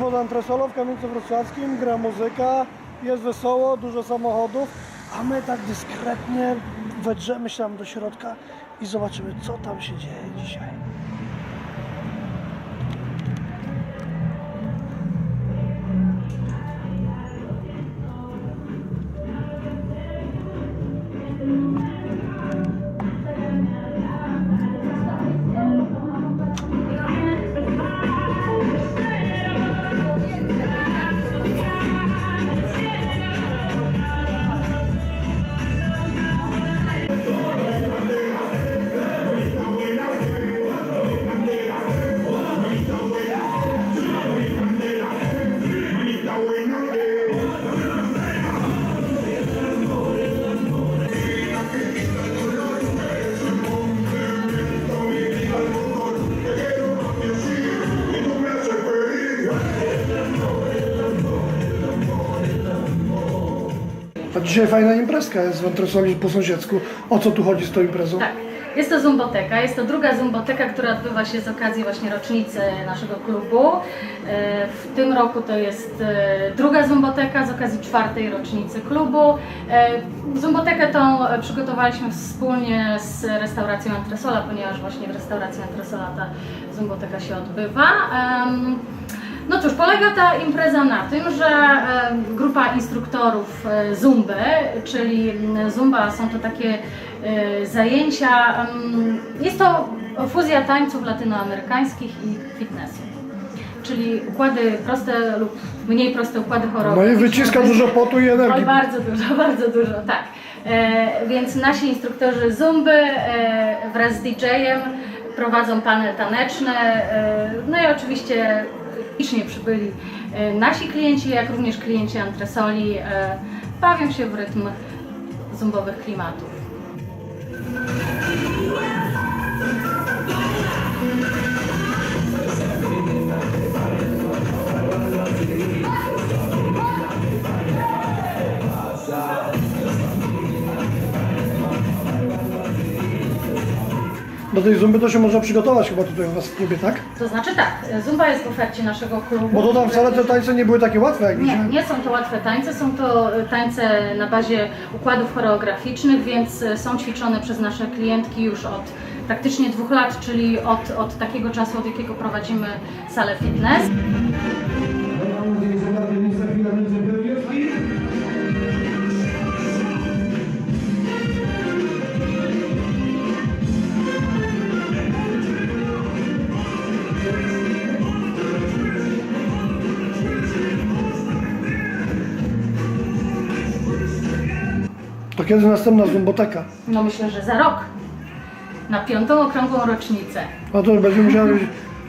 Pod Antresolą w Kamieńcu Wrocławskim, gra muzyka, jest wesoło, dużo samochodów, a my tak dyskretnie wedrzemy się tam do środka i zobaczymy, co tam się dzieje dzisiaj. A dzisiaj fajna imprezka jest w Antresoli po sąsiedzku. O co tu chodzi z tą imprezą? Tak. Jest to Zumboteka. Jest to druga Zumboteka, która odbywa się z okazji właśnie rocznicy naszego klubu. E, W tym roku to jest e, druga Zumboteka z okazji czwartej rocznicy klubu. E, Zumbotekę tą przygotowaliśmy wspólnie z restauracją Antresola, ponieważ właśnie w restauracji Antresola ta Zumboteka się odbywa. No cóż, polega ta impreza na tym, że grupa instruktorów e, Zumby, czyli Zumba są to takie e, zajęcia, jest to fuzja tańców latynoamerykańskich i fitnessu. Czyli układy proste lub mniej proste układy choroby. No i wyciska dużo potu i Oj, energii. bardzo dużo, bardzo dużo, tak. E, więc nasi instruktorzy Zumby wraz z DJ-em prowadzą panel taneczny. No i oczywiście licznie przybyli e, nasi klienci, jak również klienci Antresoli. E, bawią się w rytm zumbowych klimatów. Do tej zumby to się można przygotować chyba tutaj u Was w klubie, tak? To znaczy tak, Zumba jest w ofercie naszego klubu. Bo to tam wcale te tańce nie były takie łatwe, jak Nie, nie są to łatwe tańce, są to e, tańce na bazie układów choreograficznych, więc e, są ćwiczone przez nasze klientki już od praktycznie dwóch lat, czyli od, od takiego czasu, od jakiego prowadzimy salę fitness. To kiedy następna zumboteka? No myślę, że za rok, na piątą okrągłą rocznicę. No to już będzie musiała być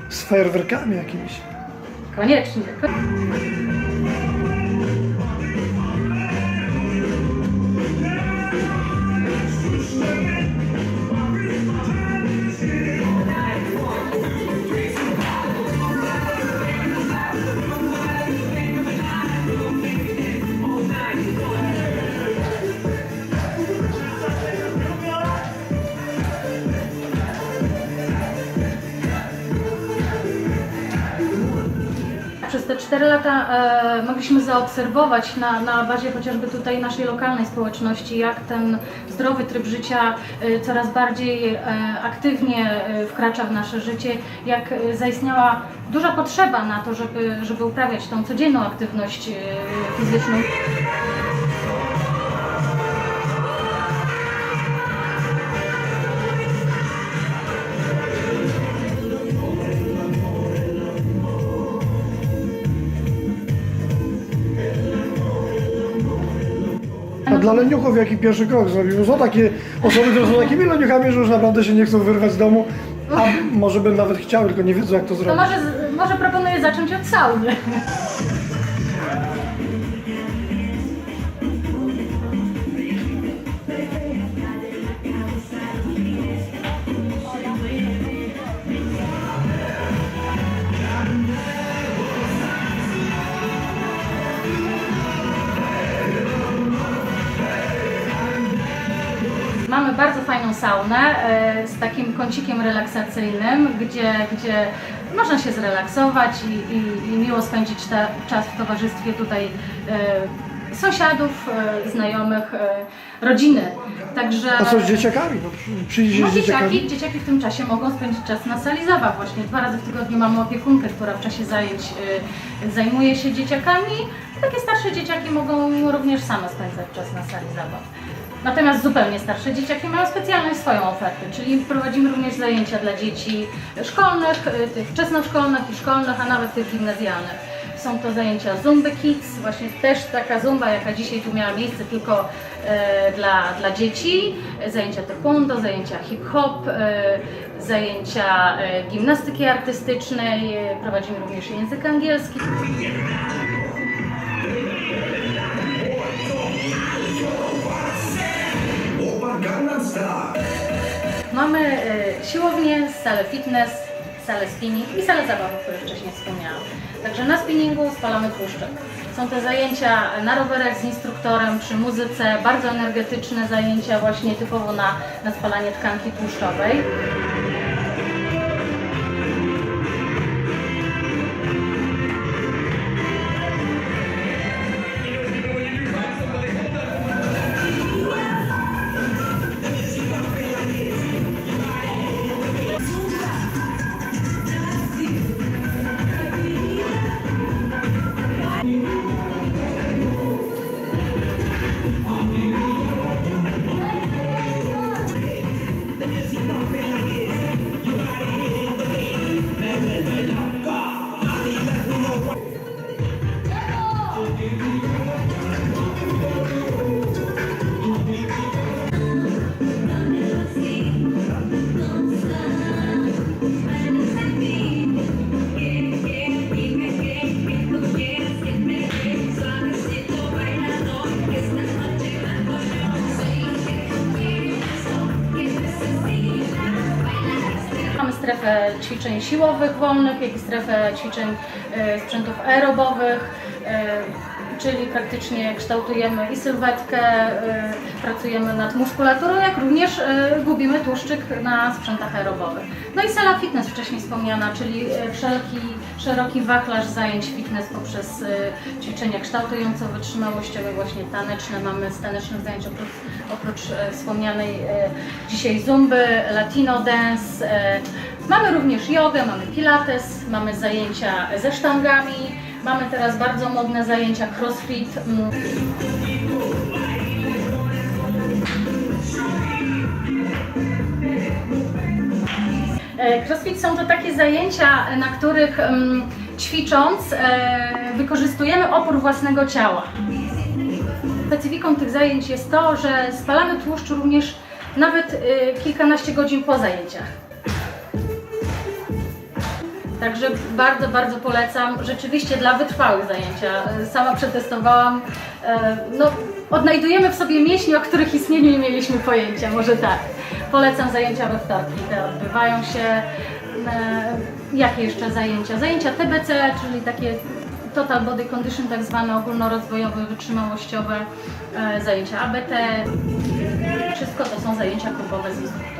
z fajerwerkami jakimiś. Koniecznie. Przez te 4 lata e, mogliśmy zaobserwować na, na bazie chociażby tutaj naszej lokalnej społeczności, jak ten zdrowy tryb życia e, coraz bardziej e, aktywnie e, wkracza w nasze życie, jak e, zaistniała duża potrzeba na to, żeby, żeby uprawiać tą codzienną aktywność e, fizyczną. Dla leniuchów jaki pierwszy krok zrobił? Są takie osoby, które są takimi leniuchami, że już naprawdę się nie chcą wyrwać z domu, a może by nawet chciały, tylko nie wiedzą jak to To zrobić. może, z- może proponuję zacząć od sauny. Saunę e, z takim kącikiem relaksacyjnym, gdzie, gdzie można się zrelaksować i, i, i miło spędzić ta, czas w towarzystwie tutaj e, sąsiadów, e, znajomych, rodziny. Także A co z dzieciakami? Przyjdzie no, z dzieciakami. dzieciaki, dzieciaki w tym czasie mogą spędzić czas na sali zabaw. Właśnie dwa razy w tygodniu mamy opiekunkę, która w czasie zajęć zajmuje się dzieciakami. Takie starsze dzieciaki mogą również same spędzać czas na sali zabaw. Natomiast zupełnie starsze dzieciaki mają specjalną swoją ofertę, czyli prowadzimy również zajęcia dla dzieci szkolnych, y, tych wczesnoszkolnych i szkolnych, a nawet tych gimnazjalnych. Są to zajęcia Zumby Kids, właśnie też taka zumba, jaka dzisiaj tu miała miejsce tylko e, dla, dla dzieci. Zajęcia taekwondo, zajęcia hip-hop, e, zajęcia e, gimnastyki artystycznej. Prowadzimy również język angielski. Mamy e, siłownię, salę fitness, salę spinning i salę zabawy, o której wcześniej wspomniałam. Także na spinningu spalamy tłuszczyk. Są to zajęcia na rowerach z instruktorem, przy muzyce, bardzo energetyczne zajęcia właśnie typowo na, na spalanie tkanki tłuszczowej. Strefę ćwiczeń siłowych wolnych, jak i strefę ćwiczeń e, sprzętów aerobowych, e, czyli praktycznie kształtujemy i sylwetkę, e, pracujemy nad muskulaturą, jak również gubimy tłuszczyk na sprzętach aerobowych. No i sala fitness wcześniej wspomniana, czyli wszelki szeroki wachlarz zajęć fitness poprzez ćwiczenia kształtująco-wytrzymałościowe, właśnie taneczne. Mamy z tanecznych zajęć oprócz, oprócz wspomnianej dzisiaj zumby, latino dance. Mamy również jogę, mamy pilates, mamy zajęcia ze sztangami, mamy teraz bardzo modne zajęcia crossfit. E, Crossfit są to takie zajęcia, na których mm, ćwicząc e, wykorzystujemy opór własnego ciała. Specyfiką tych zajęć jest to, że spalamy tłuszcz również nawet e, kilkanaście godzin po zajęciach. Także bardzo, bardzo polecam. Rzeczywiście dla wytrwałych zajęcia. E, Sama przetestowałam. E, No, odnajdujemy w sobie mięśnie, o których istnieniu nie mieliśmy pojęcia, może tak. Polecam zajęcia we wtorki. Te odbywają się. E, Jakie jeszcze zajęcia? Zajęcia TBC, czyli takie Total Body Condition, tak zwane ogólnorozwojowe, wytrzymałościowe, zajęcia ABT. Wszystko to są zajęcia klubowe z instruktorem.